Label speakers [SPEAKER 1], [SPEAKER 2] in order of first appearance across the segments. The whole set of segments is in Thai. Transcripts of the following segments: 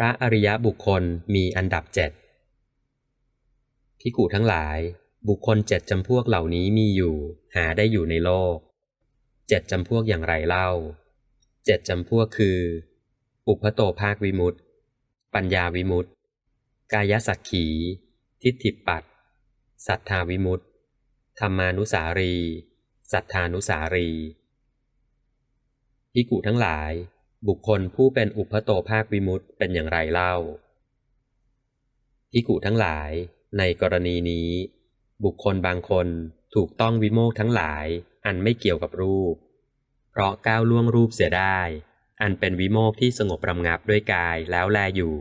[SPEAKER 1] ระอริยบุคคลมีอันดับเจ็ดพิกูทั้งหลาย บุคคลเจ็ดจำพวกเหล่านี้มีอยู่ หาได้อยู่ในโลก เจ็ดจำพวกอย่างไรเล่า เจ็ดจำพวกคือ อุพโตภาควิมุตติปัญญาวิมุตติกายสักขี ทิฏฐิปัตสัทธาวิมุตติธรรมานุสารี สัทธานุสารีพิกุทั้งหลาย บุคคลผู้เป็นอุพโตภาควิมุตเป็นอย่างไรเล่าพิกุทั้งหลาย ในกรณีนี้ บุคคลบางคนถูกต้องวิโมกทั้งหลาย อันไม่เกี่ยวกับรูป เพราะก้าวล่วงรูปเสียได้ อันเป็นวิโมกที่สงบรำงับด้วยกายแล้วแลอยู่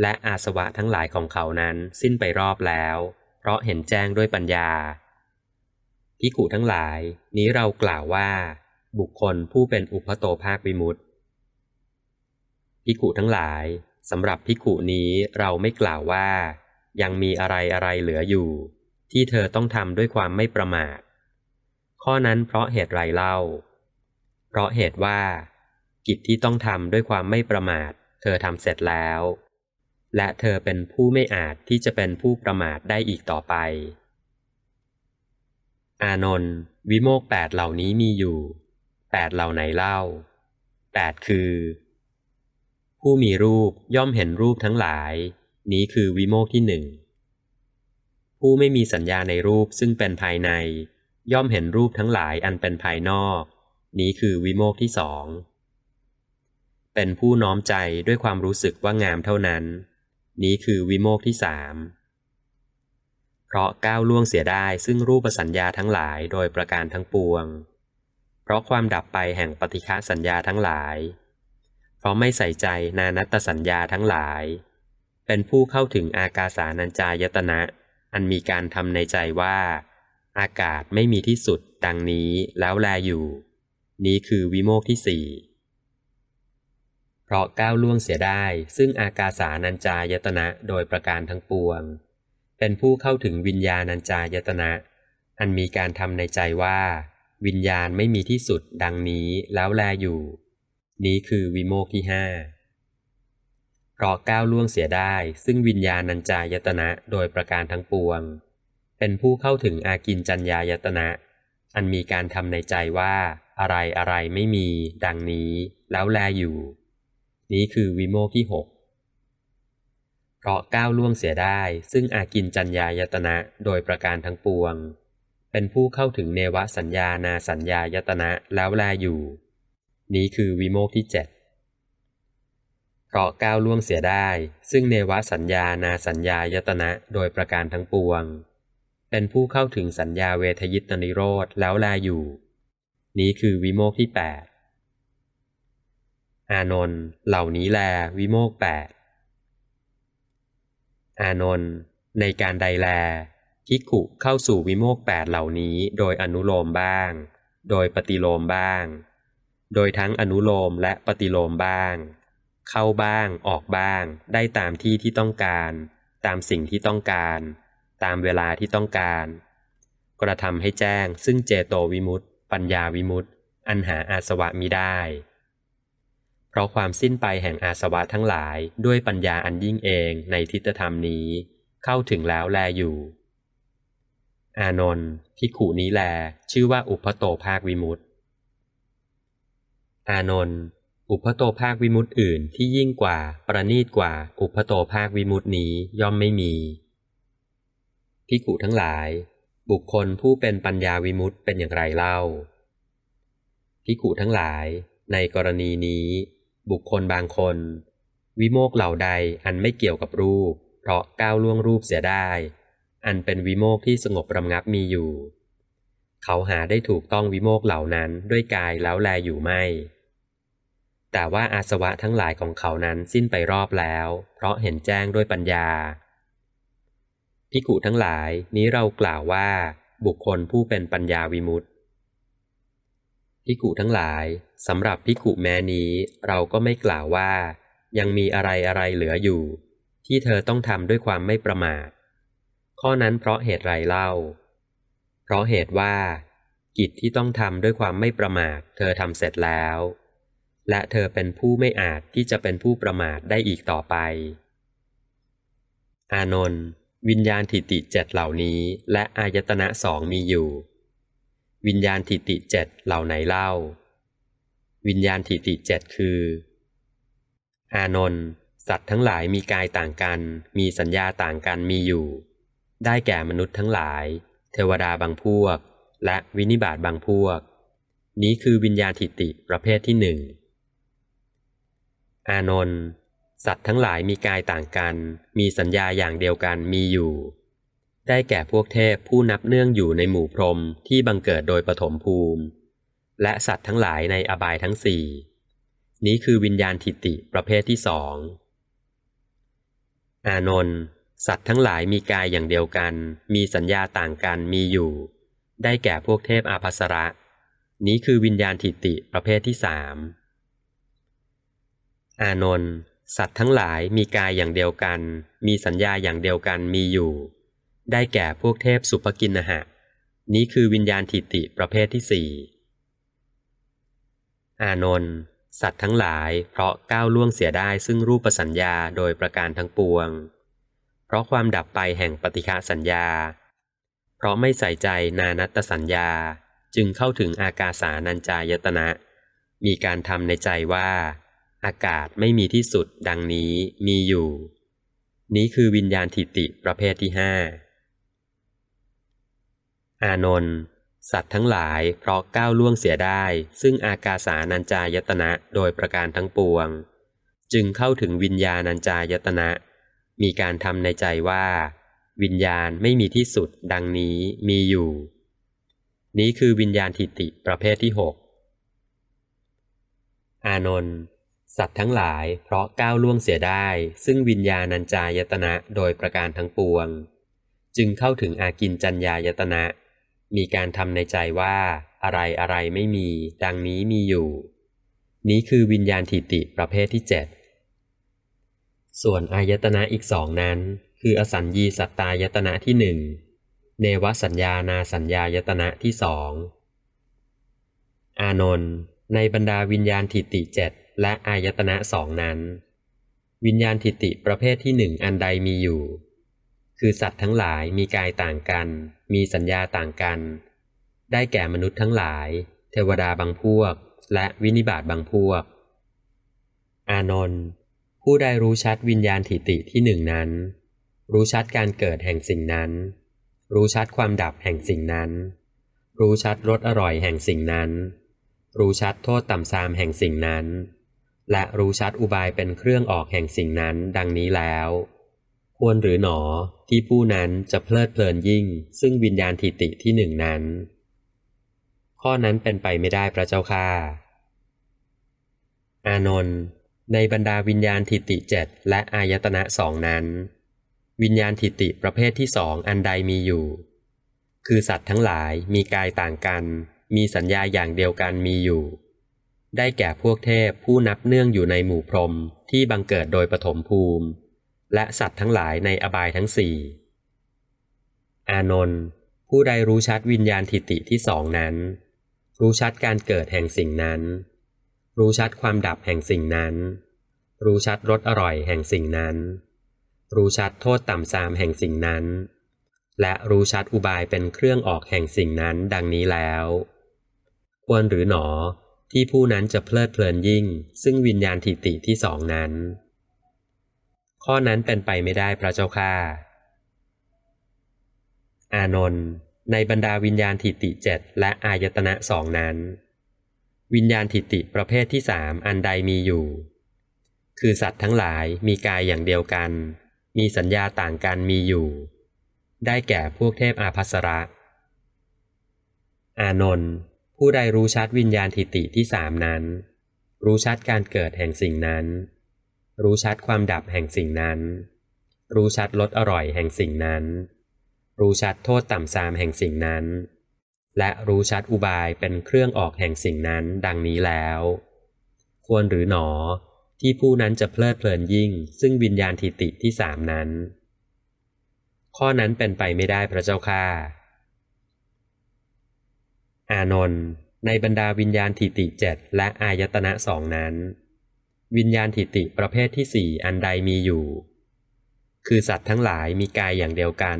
[SPEAKER 1] และอาสวะทั้งหลายของเขานั้นสิ้นไปรอบแล้ว เพราะเห็นแจ้งด้วยปัญญาพิกุทั้งหลาย นี้เรากล่าวว่า บุคคลผู้เป็นอุปโตภาควิมุตต พิขุทั้งหลายสำหรับพิขุนี้เราไม่กล่าวว่า ยังมีอะไรอะไรเหลืออยู่ ที่เธอต้องทำด้วยความไม่ประมาท ข้อนั้นเพราะเหตุไรเล่า เพราะเหตุว่า กิจที่ต้องทำด้วยความไม่ประมาท เธอทำเสร็จแล้ว และเธอเป็นผู้ไม่อาจที่จะเป็นผู้ประมาทได้อีกต่อไป อานนท์วิโมกแปดเหล่านี้มีอยู่แปดเหล่าไหนเล่าแปดคือ ผู้มีรูปย่อมเห็นรูปทั้งหลาย นี้คือวิโมกที่หนึ่งผู้ไม่มีสัญญาในรูปซึ่งเป็นภายใน ย่อมเห็นรูปทั้งหลายอันเป็นภายนอก นี้คือวิโมกที่สองเป็นผู้น้อมใจด้วยความรู้สึกว่างามเท่านั้น นี้คือวิโมกที่สามเพราะก้าวล่วงเสียได้ซึ่งรูปสัญญาทั้งหลายโดยประการทั้งปวง เพราะความดับไปแห่งปฏิฆะสัญญาทั้งหลาย เพราะไม่ใส่ใจนานัตสัญญาทั้งหลาย เป็นผู้เข้าถึงอากาสานัญจายตนะ อันมีการทำในใจว่า อากาศไม่มีที่สุดดังนี้แล้วแลอยู่ นี้คือวิโมกที่สี่เพราะก้าวล่วงเสียได้ ซึ่งอากาสานัญจายตนะโดยประการทั้งปวง เป็นผู้เข้าถึงวิญญาณัญจายตนะ อันมีการทำในใจว่า วิญญาณไม่มีที่สุดดังนี้แล้วแลอยู่ นี้คือวิโมกที่ห้าเพราะก้าวล่วงเสียได้ ซึ่งวิญญาณัญจายตนะโดยประการทั้งปวง เป็นผู้เข้าถึงอากินจัญญายตนะ อันมีการทำในใจว่าอะไรอะไรไม่มี ดังนี้ แล้วแลอยู่ นี้คือวิโมกที่หกเพราะก้าวล่วงเสียได้ ซึ่งอากินจัญญายตนะโดยประการทั้งปวง เป็นผู้เข้าถึงเนวสัญญานาสัญญายตนะแล้วแลอยู่ นี้คือวิโมกที่เจ็ดเพราะก้าวล่วงเสียได้ ซึ่งเนวสัญญานาสัญญายตนะโดยประการทั้งปวง เป็นผู้เข้าถึงสัญญาเวทยิตนิโรธแล้วแลอยู่ นี้คือวิโมกที่แปดอานนท์เหล่านี้แลวิโมกแปดอานนท์ในการใดแลภิกขุเข้าสู่วิโมกแปดเหล่านี้โดยอนุโลมบ้าง โดยปฏิโลมบ้าง โดยทั้งอนุโลมและปฏิโลมบ้าง เข้าบ้างออกบ้าง ได้ตามที่ที่ต้องการ ตามสิ่งที่ต้องการ ตามเวลาที่ต้องการ กระทำให้แจ้งซึ่งเจโตวิมุตต์ปัญญาวิมุตต์อันหาอาสวะมิได้ เพราะความสิ้นไปแห่งอาสวะทั้งหลายด้วยปัญญาอันยิ่งเองในทิฏฐธรรมนี้ เข้าถึงแล้วแลอยู่ อานนท์พิขุนี้แล ชื่อว่าอุปโตภาควิมุตต อานนท์อุปโตภาควิมุตติอื่นที่ยิ่งกว่าประณีตกว่าอุปโตภาควิมุตตินี้ย่อมไม่มีพิขุทั้งหลาย บุคคลผู้เป็นปัญญาวิมุตติเป็นอย่างไรเล่าพิขุทั้งหลาย ในกรณีนี้ บุคคลบางคน วิโมกเหล่าใดอันไม่เกี่ยวกับรูป เพราะก้าวล่วงรูปเสียได้ อันเป็นวิโมกที่สงบรำงับมีอยู่ เขาหาได้ถูกต้องวิโมกเหล่านั้นด้วยกายแล้วแลอยู่ไม่ แต่ว่าอาสวะทั้งหลายของเขานั้นสิ้นไปรอบแล้ว เพราะเห็นแจ้งด้วยปัญญาพิกุทั้งหลายนี้เรากล่าวว่าบุคคลผู้เป็นปัญญาวิมุตติพิกุทั้งหลายสำหรับพิกุแม้นี้เราก็ไม่กล่าวว่า ยังมีอะไรอะไรเหลืออยู่ ที่เธอต้องทำด้วยความไม่ประมาท ข้อนั้นเพราะเหตุไรเล่า เพราะเหตุว่า กิจที่ต้องทำด้วยความไม่ประมาท เธอทำเสร็จแล้ว และเธอเป็นผู้ไม่อาจที่จะเป็นผู้ประมาทได้อีกต่อไป อานนท์วิญญาณทิติเจ็ดเหล่านี้และอายตนะสองมีอยู่ วิญญาณทิติเจ็ดเหล่าไหนเล่า วิญญาณทิติเจ็ดคือ อานนท์สัตว์ทั้งหลายมีกายต่างกัน มีสัญญาต่างกันมีอยู่ ได้แก่มนุษย์ทั้งหลาย เทวดาบางพวก และวินิบาตบางพวก นี้คือวิญญาณทิติประเภทที่หนึ่ง อานนท์สัตว์ทั้งหลายมีกายต่างกัน มีสัญญาอย่างเดียวกันมีอยู่ ได้แก่พวกเทพผู้นับเนื่องอยู่ในหมู่พรหมที่บังเกิดโดยปฐมภูมิ และสัตว์ทั้งหลายในอบายทั้งสี่ นี้คือวิญญาณทิติประเภทที่สองอานนท์สัตว์ทั้งหลายมีกายอย่างเดียวกัน มีสัญญาต่างกันมีอยู่ ได้แก่พวกเทพอาภัสระ นี้คือวิญญาณทิติประเภทที่สาม อานนท์สัตว์ทั้งหลายมีกายอย่างเดียวกัน มีสัญญาอย่างเดียวกันมีอยู่ ได้แก่พวกเทพสุภกินนหะ นี้คือวิญญาณทิติประเภทที่สี่อานนท์สัตว์ทั้งหลายเพราะก้าวล่วงเสียได้ซึ่งรูปสัญญาโดยประการทั้งปวง เพราะความดับไปแห่งปฏิฆาสัญญา เพราะไม่ใส่ใจนานัตตสัญญาจึงเข้าถึงอากาสานัญจายตนะ มีการทำในใจว่า อากาศไม่มีที่สุดดังนี้มีอยู่ นี้คือวิญญาณทิติประเภทที่ห้าอานนท์สัตว์ทั้งหลายเพราะก้าวล่วงเสียได้ ซึ่งอากาสานัญจายตนะโดยประการทั้งปวง จึงเข้าถึงวิญญาณัญจายตนะ มีการทำในใจว่า วิญญาณไม่มีที่สุดดังนี้มีอยู่ นี้คือวิญญาณทิติประเภทที่หกอานนท์ สัตว์ทั้งหลายเพราะก้าวล่วงเสียได้ ซึ่งวิญญาณัญจายตนะโดยประการทั้งปวง จึงเข้าถึงอากินจัญญายตนะ มีการทำในใจว่า อะไรอะไรไม่มี ดังนี้มีอยู่ นี้คือวิญญาณทิติประเภทที่เจ็ดส่วนอายตนะอีกสองนั้น คืออสัญญีสัตตายตนะที่หนึ่งเนวสัญญานาสัญญายตนะที่สองอานนท์ในบรรดาวิญญาณทิติเจ็ด และอายตนะสองนั้น วิญญาณทิติประเภทที่หนึ่งอันใดมีอยู่ คือสัตว์ทั้งหลายมีกายต่างกัน มีสัญญาต่างกัน ได้แก่มนุษย์ทั้งหลาย เทวดาบางพวก และวินิบาตบางพวก อานนท์ผู้ได้รู้ชัดวิญญาณทิติที่หนึ่งนั้น รู้ชัดการเกิดแห่งสิ่งนั้น รู้ชัดความดับแห่งสิ่งนั้น รู้ชัดรสอร่อยแห่งสิ่งนั้น รู้ชัดโทษต่ำทรามแห่งสิ่งนั้น และรู้ชัดอุบายเป็นเครื่องออกแห่งสิ่งนั้นดังนี้แล้ว ควรหรือหนอที่ผู้นั้นจะเพลิดเพลินยิ่ง ซึ่งวิญญาณทิติที่หนึ่งนั้น ข้อนั้นเป็นไปไม่ได้พระเจ้าค่าอานนท์ในบรรดาวิญญาณทิติเจ็ดและอายตนะสองนั้น วิญญาณทิติประเภทที่สองอันใดมีอยู่ คือสัตว์ทั้งหลายมีกายต่างกัน มีสัญญาอย่างเดียวกันมีอยู่ ได้แก่พวกเทพผู้นับเนื่องอยู่ในหมู่พรหมที่บังเกิดโดยปฐมภูมิ และสัตว์ทั้งหลายในอบายทั้งสี่ อานนท์ผู้ใดรู้ชัดวิญญาณทิติที่สองนั้น รู้ชัดการเกิดแห่งสิ่งนั้น รู้ชัดความดับแห่งสิ่งนั้น รู้ชัดรสอร่อยแห่งสิ่งนั้น รู้ชัดโทษต่ำทรามแห่งสิ่งนั้น และรู้ชัดอุบายเป็นเครื่องออกแห่งสิ่งนั้นดังนี้แล้ว ควรหรือหนอ ที่ผู้นั้นจะเพลิดเพลินยิ่ง ซึ่งวิญญาณทิติที่สองนั้น ข้อนั้นเป็นไปไม่ได้พระเจ้าค่า อานนท์ในบรรดาวิญญาณทิติเจ็ดและอายตนะสองนั้น วิญญาณทิติประเภทที่สามอันใดมีอยู่ คือสัตว์ทั้งหลายมีกายอย่างเดียวกัน มีสัญญาต่างกันมีอยู่ ได้แก่พวกเทพอาภัสระ อานนท์ ผู้ใดรู้ชัดวิญญาณทิติที่สามนั้น รู้ชัดการเกิดแห่งสิ่งนั้น รู้ชัดความดับแห่งสิ่งนั้น รู้ชัดรสอร่อยแห่งสิ่งนั้น รู้ชัดโทษต่ำทรามแห่งสิ่งนั้น และรู้ชัดอุบายเป็นเครื่องออกแห่งสิ่งนั้นดังนี้แล้ว ควรหรือหนอที่ผู้นั้นจะเพลิดเพลินยิ่ง ซึ่งวิญญาณทิติที่สามนั้น ข้อนั้นเป็นไปไม่ได้พระเจ้าค่า อานนท์ในบรรดาวิญญาณทิติเจ็ดและอายตนะสองนั้น วิญญาณทิติประเภทที่สี่อันใดมีอยู่ คือสัตว์ทั้งหลายมีกายอย่างเดียวกัน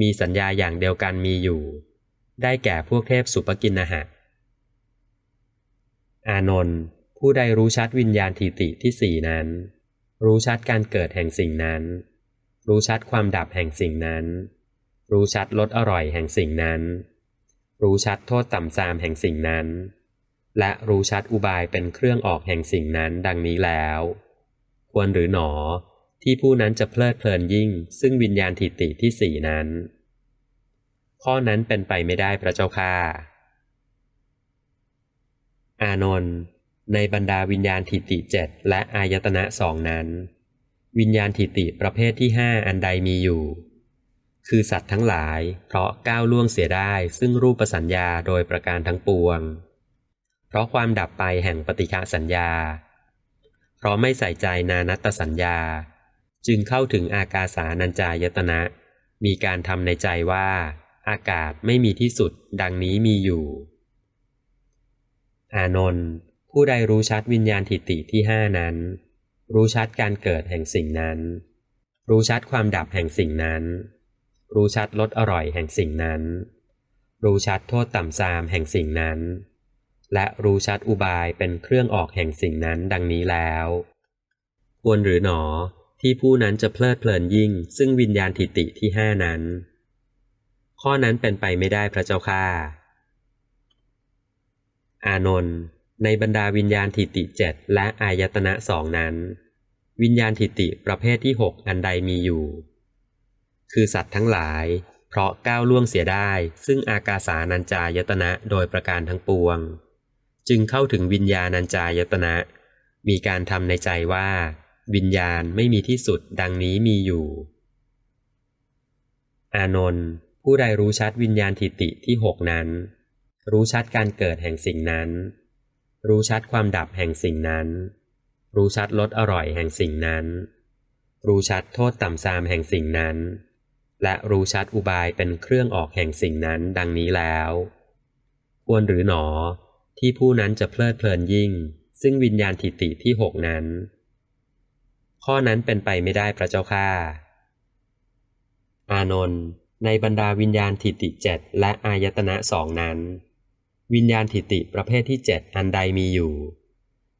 [SPEAKER 1] มีสัญญาอย่างเดียวกันมีอยู่ ได้แก่พวกเทพสุปกินนหะ อานนท์ผู้ใดรู้ชัดวิญญาณทิติที่สี่นั้น รู้ชัดการเกิดแห่งสิ่งนั้น รู้ชัดความดับแห่งสิ่งนั้น รู้ชัดลดอร่อยแห่งสิ่งนั้น รู้ชัดโทษต่ำซามแห่งสิ่งนั้น และรู้ชัดอุบายเป็นเครื่องออกแห่งสิ่งนั้นดังนี้แล้ว ควรหรือหนอที่ผู้นั้นจะเพลิดเพลินยิ่ง ซึ่งวิญญาณทิติที่สี่นั้น ข้อนั้นเป็นไปไม่ได้พระเจ้าค่าอานนท์ในบรรดาวิญญาณทิติเจ็ดและอายตนะสองนั้น วิญญาณทิติประเภทที่ห้าอันใดมีอยู่ คือสัตว์ทั้งหลาย เพราะก้าวล่วงเสียได้ ซึ่งรูปสัญญาโดยประการทั้งปวง เพราะความดับไปแห่งปฏิฆาสัญญา เพราะไม่ใส่ใจนานัตตสัญญา จึงเข้าถึงอากาสานัญจายตนะ มีการทำในใจว่า อากาศไม่มีที่สุด ดังนี้มีอยู่ อานนท์ผู้ใดรู้ชัดวิญญาณทิติที่ห้านั้น รู้ชัดการเกิดแห่งสิ่งนั้น รู้ชัดความดับแห่งสิ่งนั้น รู้ชัดลดอร่อยแห่งสิ่งนั้น รู้ชัดโทษต่ำซามแห่งสิ่งนั้น และรู้ชัดอุบายเป็นเครื่องออกแห่งสิ่งนั้นดังนี้แล้วควรหรือหนอที่ผู้นั้นจะเพลิดเพลินยิ่ง ซึ่งวิญญาณทิติที่ห้านั้น ข้อนั้นเป็นไปไม่ได้พระเจ้าค่าอานนท์ในบรรดาวิญญาณทิติเจ็ดและอายตนะสองนั้น วิญญาณทิติประเภทที่หกอันใดมีอยู่ คือสัตว์ทั้งหลาย เพราะก้าวล่วงเสียได้ ซึ่งอากาสานัญจายตนะโดยประการทั้งปวง จึงเข้าถึงวิญญาณัญจายตนะ มีการทำในใจว่า วิญญาณไม่มีที่สุดดังนี้มีอยู่ อานนท์ผู้ใดรู้ชัดวิญญาณทิติที่หกนั้น รู้ชัดการเกิดแห่งสิ่งนั้น รู้ชัดความดับแห่งสิ่งนั้น รู้ชัดลดอร่อยแห่งสิ่งนั้น รู้ชัดโทษต่ำซามแห่งสิ่งนั้น และรู้ชัดอุบายเป็นเครื่องออกแห่งสิ่งนั้นดังนี้แล้ว ควรหรือหนอ ที่ผู้นั้นจะเพลิดเพลินยิ่ง ซึ่งวิญญาณทิติที่หกนั้น ข้อนั้นเป็นไปไม่ได้พระเจ้าค่าอานนท์ในบรรดาวิญญาณทิติเจ็ดและอายตนะสองนั้น วิญญาณทิติประเภทที่เจ็ดอันใดมีอยู่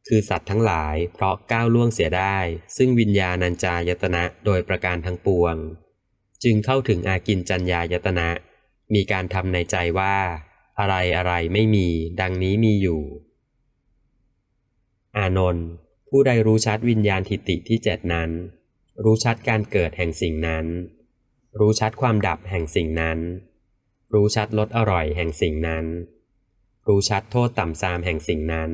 [SPEAKER 1] คือสัตว์ทั้งหลายเพราะก้าวล่วงเสียได้ ซึ่งวิญญาณัญจายตนะโดยประการทั้งปวง จึงเข้าถึงอากินจัญญายตนะ มีการทำในใจว่า อะไรอะไรไม่มี ดังนี้มีอยู่ อานนท์ผู้ใดรู้ชัดวิญญาณทิติที่เจ็ดนั้น รู้ชัดการเกิดแห่งสิ่งนั้น รู้ชัดความดับแห่งสิ่งนั้น รู้ชัดลดอร่อยแห่งสิ่งนั้น รู้ชัดโทษต่ำซามแห่งสิ่งนั้น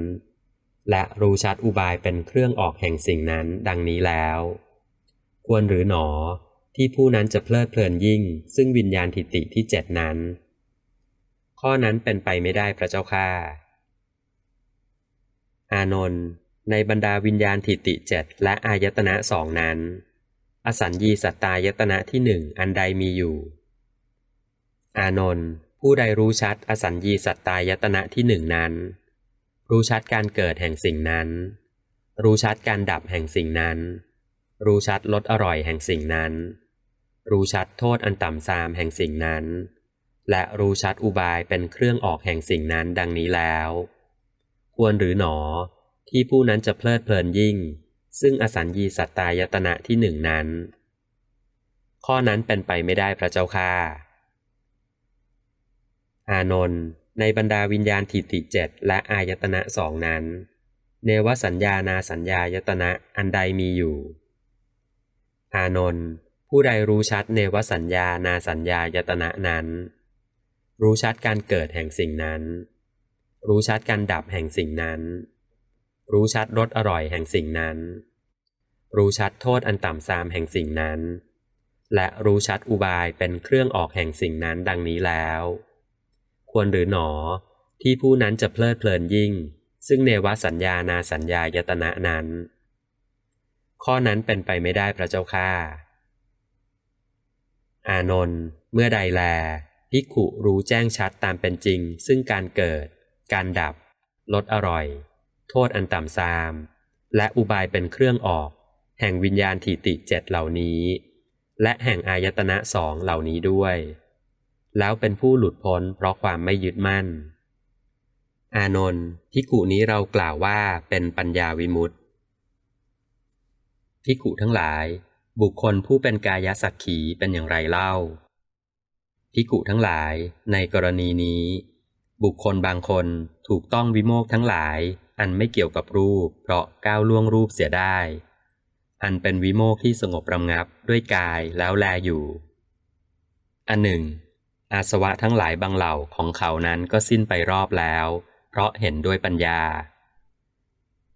[SPEAKER 1] และรู้ชัดอุบายเป็นเครื่องออกแห่งสิ่งนั้นดังนี้แล้ว ควรหรือหนอ ที่ผู้นั้นจะเพลิดเพลินยิ่ง ซึ่งวิญญาณทิติที่เจ็ดนั้น ข้อนั้นเป็นไปไม่ได้พระเจ้าค่าอานนท์ในบรรดาวิญญาณทิติเจ็ดและอายตนะสองนั้น อสัญญีสัตตายตนะที่หนึ่งอันใดมีอยู่ อานนท์ผู้ใดรู้ชัดอสัญญีสัตตายตนะที่หนึ่งนั้น รู้ชัดการเกิดแห่งสิ่งนั้น รู้ชัดการดับแห่งสิ่งนั้น รู้ชัดลดอร่อยแห่งสิ่งนั้น รู้ชัดโทษอันต่ำซามแห่งสิ่งนั้น และรู้ชัดอุบายเป็นเครื่องออกแห่งสิ่งนั้นดังนี้แล้ว ควรหรือหนอ ที่ผู้นั้นจะเพลิดเพลินยิ่ง ซึ่งอสัญญีสัตตายตนะที่หนึ่งนั้น ข้อนั้นเป็นไปไม่ได้พระเจ้าค่าอานนท์ในบรรดาวิญญาณทิติเจ็ดและอายตนะสองนั้น เนวสัญญานาสัญญายตนะอันใดมีอยู่ อานนท์ ผู้ใดรู้ชัดเนวสัญญานาสัญญายตนะนั้น รู้ชัดการเกิดแห่งสิ่งนั้น รู้ชัดการดับแห่งสิ่งนั้น รู้ชัดรสอร่อยแห่งสิ่งนั้น รู้ชัดโทษอันต่ำซามแห่งสิ่งนั้น และรู้ชัดอุบายเป็นเครื่องออกแห่งสิ่งนั้นดังนี้แล้ว ควรหรือหนอที่ผู้นั้นจะเพลิดเพลินยิ่ง ซึ่งเนวสัญญานาสัญญายตนะนั้น ข้อนั้นเป็นไปไม่ได้พระเจ้าค่า อานนท์เมื่อใดแลภิกขุรู้แจ้งชัดตามเป็นจริง ซึ่งการเกิด การดับ ลดอร่อย โทษอันต่ำซาม และอุบายเป็นเครื่องออก แห่งวิญญาณทิติเจ็ดเหล่านี้ และแห่งอายตนะสองเหล่านี้ด้วย แล้วเป็นผู้หลุดพ้นเพราะความไม่ยึดมั่น อานนท์พิกุนี้เรากล่าวว่าเป็นปัญญาวิมุตติพิกุทั้งหลาย บุคคลผู้เป็นกายสักขีเป็นอย่างไรเล่าพิกุทั้งหลายในกรณีนี้ บุคคลบางคนถูกต้องวิโมกข์ทั้งหลาย อันไม่เกี่ยวกับรูป เพราะก้าวล่วงรูปเสียได้ อันเป็นวิโมกข์ที่สงบระงับด้วยกายแล้วแลอยู่ อันหนึ่ง อาสวะทั้งหลายบางเหล่าของเขานั้นก็สิ้นไปรอบแล้ว เพราะเห็นด้วยปัญญา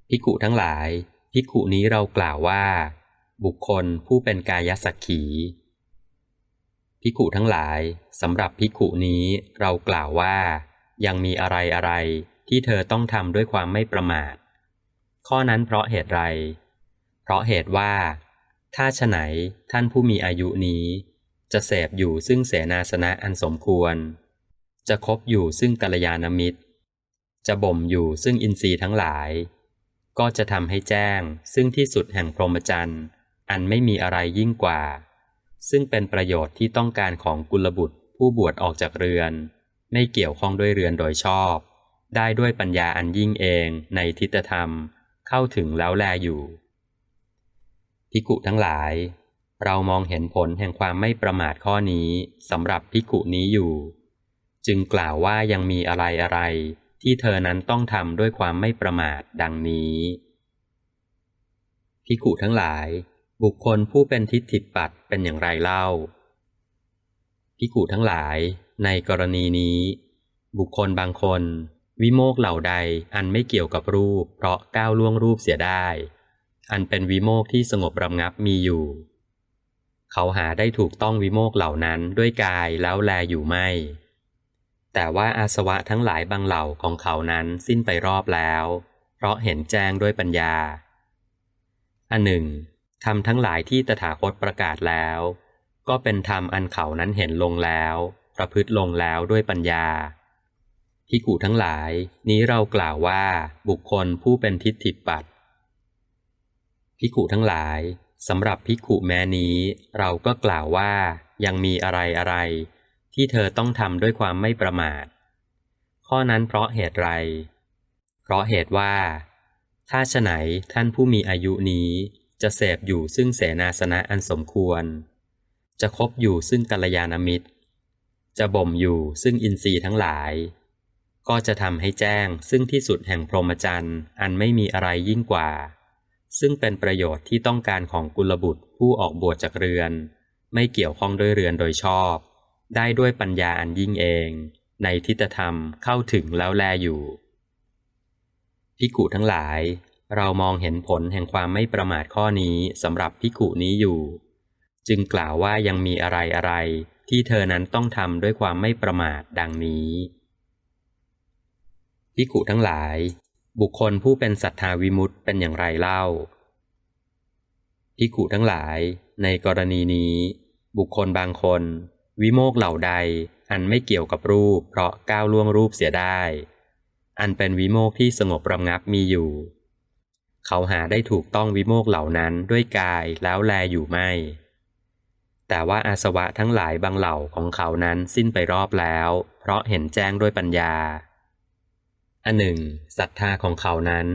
[SPEAKER 1] พิกุทั้งหลายพิกุนี้เรากล่าวว่า บุคคลผู้เป็นกายสักขีพิกุทั้งหลายสำหรับพิกุนี้เรากล่าวว่า ยังมีอะไรอะไรที่เธอต้องทำด้วยความไม่ประมาท ข้อนั้นเพราะเหตุไร เพราะเหตุว่า ถ้าฉไหนท่านผู้มีอายุนี้ จะเสพอยู่ซึ่งเสนาสนะอันสมควร จะคบอยู่ซึ่งกัลยาณมิตร จะบ่มอยู่ซึ่งอินทรีย์ทั้งหลาย ก็จะทำให้แจ้งซึ่งที่สุดแห่งพรหมจรรย์ อันไม่มีอะไรยิ่งกว่า ซึ่งเป็นประโยชน์ที่ต้องการของกุลบุตรผู้บวชออกจากเรือน ไม่เกี่ยวข้องด้วยเรือนโดยชอบ ได้ด้วยปัญญาอันยิ่งเองในทิฏฐธรรมเข้าถึงแล้วแลอยู่พิกุทั้งหลาย เรามองเห็นผลแห่งความไม่ประมาทข้อนี้สำหรับพิกุนี้อยู่ จึงกล่าวว่ายังมีอะไรอะไรที่เธอนั้นต้องทำด้วยความไม่ประมาทดังนี้พิกุทั้งหลาย บุคคลผู้เป็นทิฏฐิปัตเป็นอย่างไรเล่าพิกุทั้งหลายในกรณีนี้ บุคคลบางคน วิโมกเหล่าใดอันไม่เกี่ยวกับรูป เพราะก้าวล่วงรูปเสียได้ อันเป็นวิโมกที่สงบระงับมีอยู่ เขาหาได้ถูกต้องวิโมกเหล่านั้นด้วยกายแล้วแลอยู่ไม่ แต่ว่าอาสวะทั้งหลายบางเหล่าของเขานั้นสิ้นไปรอบแล้ว เพราะเห็นแจ้งด้วยปัญญาอันหนึ่ง ทำทั้งหลายที่ตถาคตประกาศแล้ว ก็เป็นธรรมอันเขานั้นเห็นลงแล้ว ประพฤติลงแล้วด้วยปัญญาพิกุทั้งหลาย นี้เรากล่าวว่าบุคคลผู้เป็นทิฏฐิปัตพิกุทั้งหลายสำหรับพิกุแม้นี้ เราก็กล่าวว่ายังมีอะไรอะไร ที่เธอต้องทำด้วยความไม่ประมาท ข้อนั้นเพราะเหตุไร เพราะเหตุว่า ถ้าฉไหนท่านผู้มีอายุนี้ จะเสพอยู่ซึ่งเสนาสนะอันสมควร จะคบอยู่ซึ่งกัลยาณมิตร จะบ่มอยู่ซึ่งอินทรีย์ทั้งหลาย ก็จะทำให้แจ้งซึ่งที่สุดแห่งพรหมจรรย์อันไม่มีอะไรยิ่งกว่า ซึ่งเป็นประโยชน์ที่ต้องการของกุลบุตรผู้ออกบวชจากเรือน ไม่เกี่ยวข้องด้วยเรือนโดยชอบ ได้ด้วยปัญญาอันยิ่งเอง ในทิฏฐธรรมเข้าถึงแล้วแลอยู่พิกุทั้งหลาย เรามองเห็นผลแห่งความไม่ประมาทข้อนี้สำหรับพิกุนี้อยู่ จึงกล่าวว่ายังมีอะไรอะไรที่เธอนั้นต้องทำด้วยความไม่ประมาทดังนี้พิกุทั้งหลาย บุคคลผู้เป็นศรัทธาวิมุตต์เป็นอย่างไรเล่าพิกุทั้งหลาย ในกรณีนี้ บุคคลบางคน วิโมกเหล่าใด อันไม่เกี่ยวกับรูป เพราะก้าวล่วงรูปเสียได้ อันเป็นวิโมกที่สงบระงับมีอยู่ เขาหาได้ถูกต้องวิโมกเหล่านั้นด้วยกายแล้วแลอยู่ไม่ แต่ว่าอาสวะทั้งหลายบางเหล่าของเขานั้นสิ้นไปรอบแล้ว เพราะเห็นแจ้งด้วยปัญญา อันหนึ่งศรัทธาของเขานั้น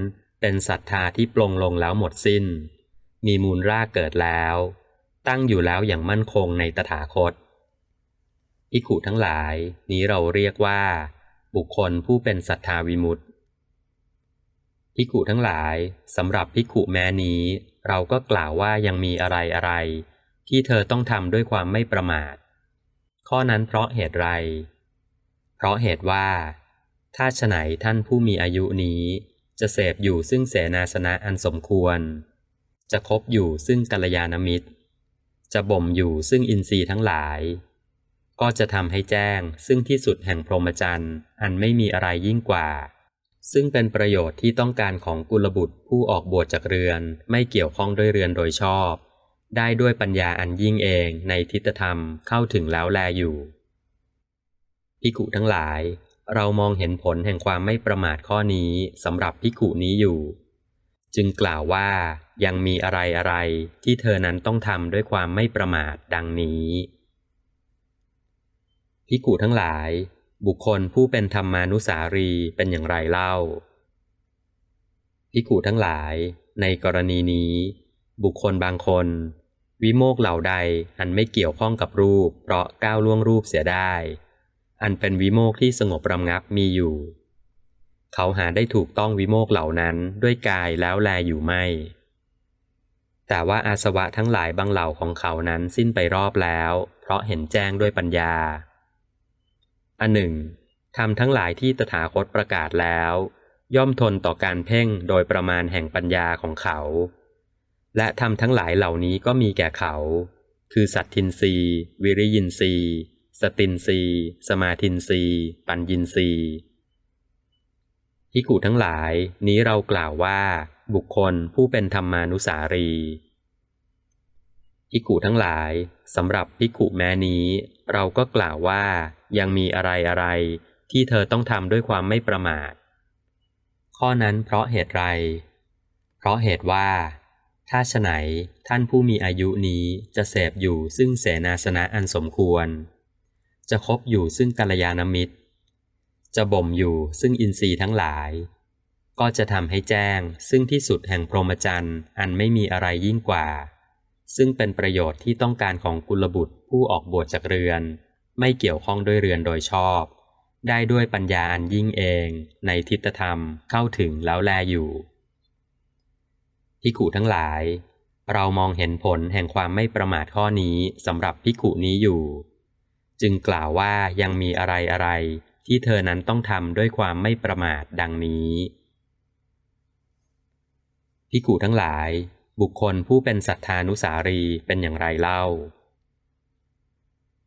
[SPEAKER 1] เป็นศรัทธาที่ปลงลงแล้วหมดสิ้น มีมูลรากเกิดแล้ว ตั้งอยู่แล้วอย่างมั่นคงในตถาคตพิขุทั้งหลายนี้เราเรียกว่า บุคคลผู้เป็นศรัทธาวิมุตติ พิขุทั้งหลายสำหรับพิขุแม้นี้ เราก็กล่าวว่ายังมีอะไรอะไร ที่เธอต้องทำด้วยความไม่ประมาท ข้อนั้นเพราะเหตุไร เพราะเหตุว่า ถ้าฉไหนท่านผู้มีอายุนี้ จะเสพอยู่ซึ่งเสนาสนะอันสมควร จะคบอยู่ซึ่งกัลยาณมิตร จะบ่มอยู่ซึ่งอินทรีย์ทั้งหลาย ก็จะทำให้แจ้งซึ่งที่สุดแห่งพรหมจรรย์อันไม่มีอะไรยิ่งกว่า ซึ่งเป็นประโยชน์ที่ต้องการของกุลบุตรผู้ออกบวชจากเรือน ไม่เกี่ยวข้องด้วยเรือนโดยชอบ ได้ด้วยปัญญาอันยิ่งเองในทิฏฐธรรมเข้าถึงแล้วแลอยู่พิกุทั้งหลาย เรามองเห็นผลแห่งความไม่ประมาทข้อนี้สำหรับภิกุนี้อยู่ จึงกล่าวว่ายังมีอะไรอะไรที่เธอนั้นต้องทำด้วยความไม่ประมาทดังนี้ภิกุทั้งหลาย บุคคลผู้เป็นธรรมานุสารีเป็นอย่างไรเล่าภิกขุทั้งหลาย ในกรณีนี้ บุคคลบางคน วิโมกเหล่าใดอันไม่เกี่ยวข้องกับรูป เพราะก้าวล่วงรูปเสียได้ อันเป็นวิโมกที่สงบรำงับมีอยู่ เขาหาได้ถูกต้องวิโมกเหล่านั้นด้วยกายแล้วแลอยู่ไม่ แต่ว่าอาสวะทั้งหลายบางเหล่าของเขานั้นสิ้นไปรอบแล้ว เพราะเห็นแจ้งด้วยปัญญา อันหนึ่งทำทั้งหลายที่ตถาคตประกาศแล้ว ย่อมทนต่อการเพ่งโดยประมาณแห่งปัญญาของเขา และทำทั้งหลายเหล่านี้ก็มีแก่เขา คือสัตทินรีวิริยินรีสตินรีสมาทินรีปัญญินรีพิกุทั้งหลายนี้เรากล่าวว่า บุคคลผู้เป็นธรรมานุสารีพิกุทั้งหลาย สำหรับพิกุแม้นี้ เราก็กล่าวว่ายังมีอะไรอะไรที่เธอต้องทำด้วยความไม่ประมาท ข้อนั้นเพราะเหตุไร เพราะเหตุว่า ถ้าฉไหนท่านผู้มีอายุนี้จะเสพอยู่ซึ่งเสนาสนะอันสมควร จะคบอยู่ซึ่งกัลยาณมิตร จะบ่มอยู่ซึ่งอินทรีย์ทั้งหลาย ก็จะทำให้แจ้งซึ่งที่สุดแห่งพรหมจรรย์อันไม่มีอะไรยิ่งกว่า ซึ่งเป็นประโยชน์ที่ต้องการของกุลบุตรผู้ออกบวชจากเรือน ไม่เกี่ยวข้องด้วยเรือนโดยชอบ ได้ด้วยปัญญาอันยิ่งเองในทิฏฐธรรมเข้าถึงแล้วแลอยู่พิกุทั้งหลาย เรามองเห็นผลแห่งความไม่ประมาทข้อนี้สำหรับพิกุนี้อยู่ จึงกล่าวว่ายังมีอะไรอะไรที่เธอนั้นต้องทำด้วยความไม่ประมาทดังนี้พิกุทั้งหลาย บุคคลผู้เป็นสัทธานุสารีเป็นอย่างไรเล่า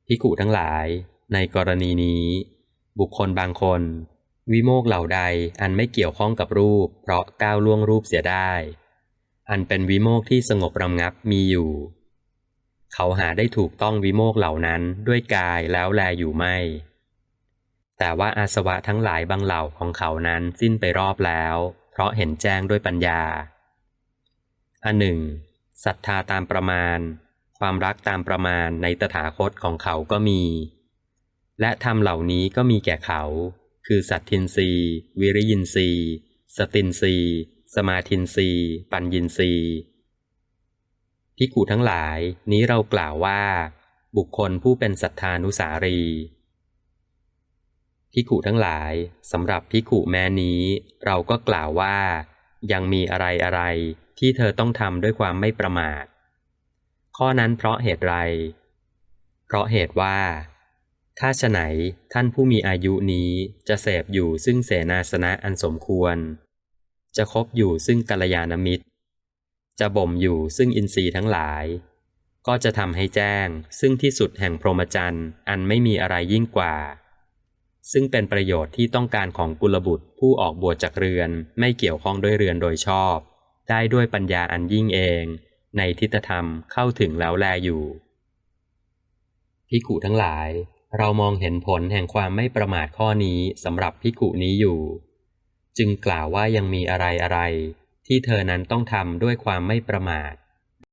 [SPEAKER 1] พิกุทั้งหลาย ในกรณีนี้ บุคคลบางคน วิโมกเหล่าใดอันไม่เกี่ยวข้องกับรูป เพราะก้าวล่วงรูปเสียได้ อันเป็นวิโมกที่สงบรำงับมีอยู่ เขาหาได้ถูกต้องวิโมกเหล่านั้นด้วยกายแล้วแลอยู่ไม่ แต่ว่าอาสวะทั้งหลายบางเหล่าของเขานั้นสิ้นไปรอบแล้ว เพราะเห็นแจ้งด้วยปัญญา อันหนึ่งศรัทธาตามประมาณ ความรักตามประมาณในตถาคตของเขาก็มี และธรรมเหล่านี้ก็มีแก่เขา คือสัตทินรีวิริยินรีสตินรีสมาทินรีปัญญินรีพิกุทั้งหลายนี้เรากล่าวว่า บุคคลผู้เป็นสัทธานุสารีพิกุทั้งหลายสำหรับพิกุแม้นี้ เราก็กล่าวว่า ยังมีอะไรอะไร ที่เธอต้องทำด้วยความไม่ประมาท ข้อนั้นเพราะเหตุไร เพราะเหตุว่าถ้าฉไหนท่านผู้มีอายุนี้จะเสพอยู่ซึ่งเสนาสนะอันสมควร จะคบอยู่ซึ่งกัลยาณมิตร จะบ่มอยู่ซึ่งอินทรีย์ทั้งหลาย ก็จะทำให้แจ้งซึ่งที่สุดแห่งพรหมจรรย์อันไม่มีอะไรยิ่งกว่า ซึ่งเป็นประโยชน์ที่ต้องการของกุลบุตรผู้ออกบวชจากเรือนไม่เกี่ยวข้องด้วยเรือนโดยชอบ ได้ด้วยปัญญาอันยิ่งเอง ในทิฏฐธรรมเข้าถึงแล้วแลอยู่พิกุทั้งหลาย เรามองเห็นผลแห่งความไม่ประมาทข้อนี้สำหรับพิกุนี้อยู่ จึงกล่าวว่ายังมีอะไรอะไรที่เธอนั้นต้องทำด้วยความไม่ประมาท